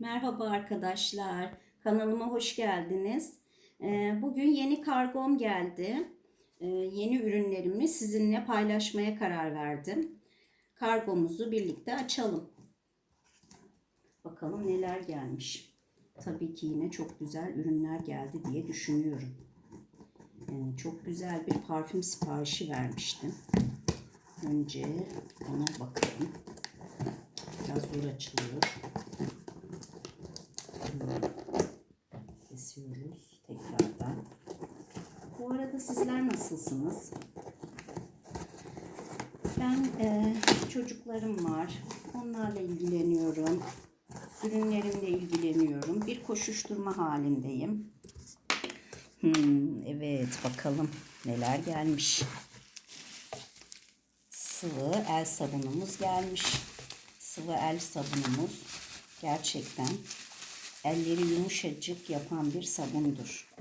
Merhaba arkadaşlar. Kanalıma hoş geldiniz. Ee, Bugün yeni kargom geldi. Ee, Yeni ürünlerimi sizinle paylaşmaya karar verdim. Kargomuzu birlikte açalım. Bakalım neler gelmiş. Tabii ki yine çok güzel ürünler geldi diye düşünüyorum. Ee, Çok güzel bir parfüm siparişi vermiştim. Önce ona bakalım. Biraz zor açılıyor. Kesiyoruz tekrardan. Bu arada sizler nasılsınız? Ben e, çocuklarım var. Onlarla ilgileniyorum. Ürünlerimle ilgileniyorum. Bir koşuşturma halindeyim. Hmm, evet bakalım neler gelmiş. Sıvı el sabunumuz gelmiş. Sıvı el sabunumuz gerçekten elleri yumuşacık yapan bir sabundur.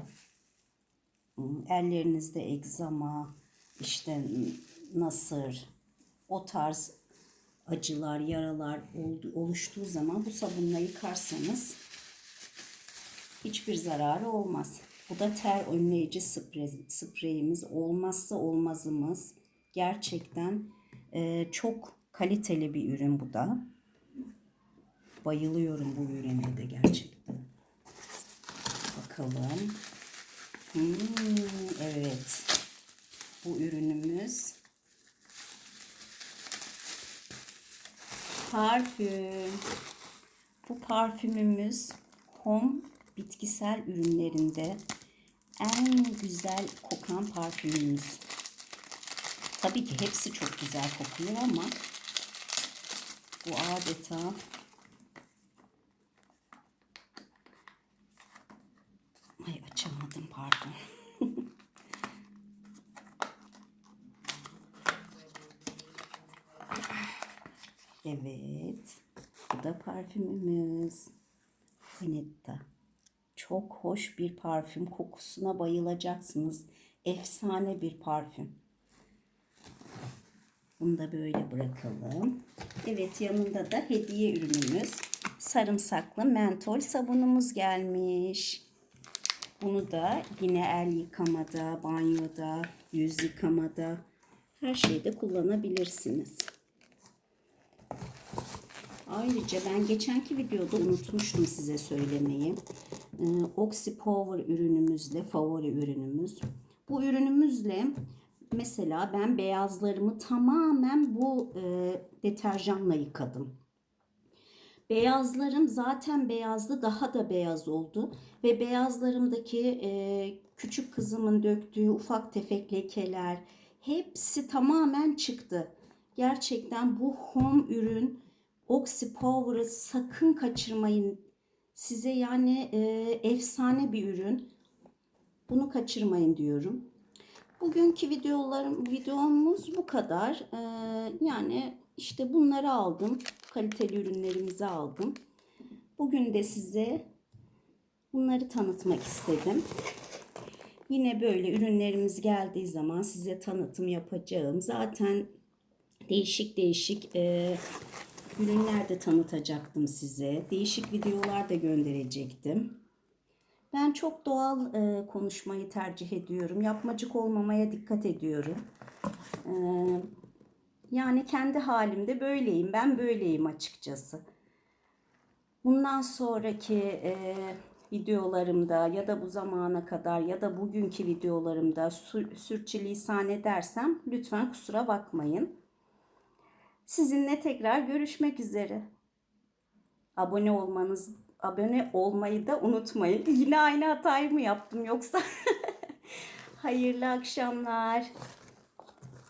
Hmm, Ellerinizde egzama, işte nasır, o tarz acılar, yaralar oluştuğu zaman bu sabunla yıkarsanız hiçbir zararı olmaz. Bu da ter önleyici sprey, spreyimiz olmazsa olmazımız. Gerçekten e, çok kaliteli bir ürün bu da. Bayılıyorum bu ürüne de gerçekten. Bakalım. Hmm, evet. Bu ürünümüz parfüm. Bu parfümümüz home bitkisel ürünlerinde en güzel kokan parfümümüz. Tabii ki hepsi çok güzel kokuyor ama bu adeta Ay açamadım pardon. Evet. Bu da parfümümüz. Finetta. Çok hoş bir parfüm. Kokusuna bayılacaksınız. Efsane bir parfüm. Bunu da böyle bırakalım. Evet yanında da hediye ürünümüz. Sarımsaklı mentol sabunumuz gelmiş. Bunu da yine el yıkamada, banyoda, yüz yıkamada her şeyde kullanabilirsiniz. Ayrıca ben geçenki videoda unutmuştum size söylemeyi. Ee, Oxy Power ürünümüzle, favori ürünümüz. Bu ürünümüzle mesela ben beyazlarımı tamamen bu e, deterjanla yıkadım. Beyazlarım zaten beyazdı daha da beyaz oldu ve beyazlarımdaki e, küçük kızımın döktüğü ufak tefek lekeler hepsi tamamen çıktı. Gerçekten bu home ürün Oxy Power'ı sakın kaçırmayın. Size yani e, efsane bir ürün. Bunu kaçırmayın diyorum. Bugünkü videolarım videomuz bu kadar. Ee, yani işte bunları aldım. Kaliteli ürünlerimizi aldım. Bugün de size bunları tanıtmak istedim. Yine böyle ürünlerimiz geldiği zaman size tanıtım yapacağım. Zaten değişik değişik e, ürünler de tanıtacaktım size. Değişik videolar da gönderecektim. Ben çok doğal e, konuşmayı tercih ediyorum. Yapmacık olmamaya dikkat ediyorum. E, yani kendi halimde böyleyim. Ben böyleyim açıkçası. Bundan sonraki e, videolarımda ya da bu zamana kadar ya da bugünkü videolarımda sür, sürçülisan edersem lütfen kusura bakmayın. Sizinle tekrar görüşmek üzere. Abone olmanız abone olmayı da unutmayın. Yine aynı hatayı mı yaptım yoksa? Hayırlı akşamlar.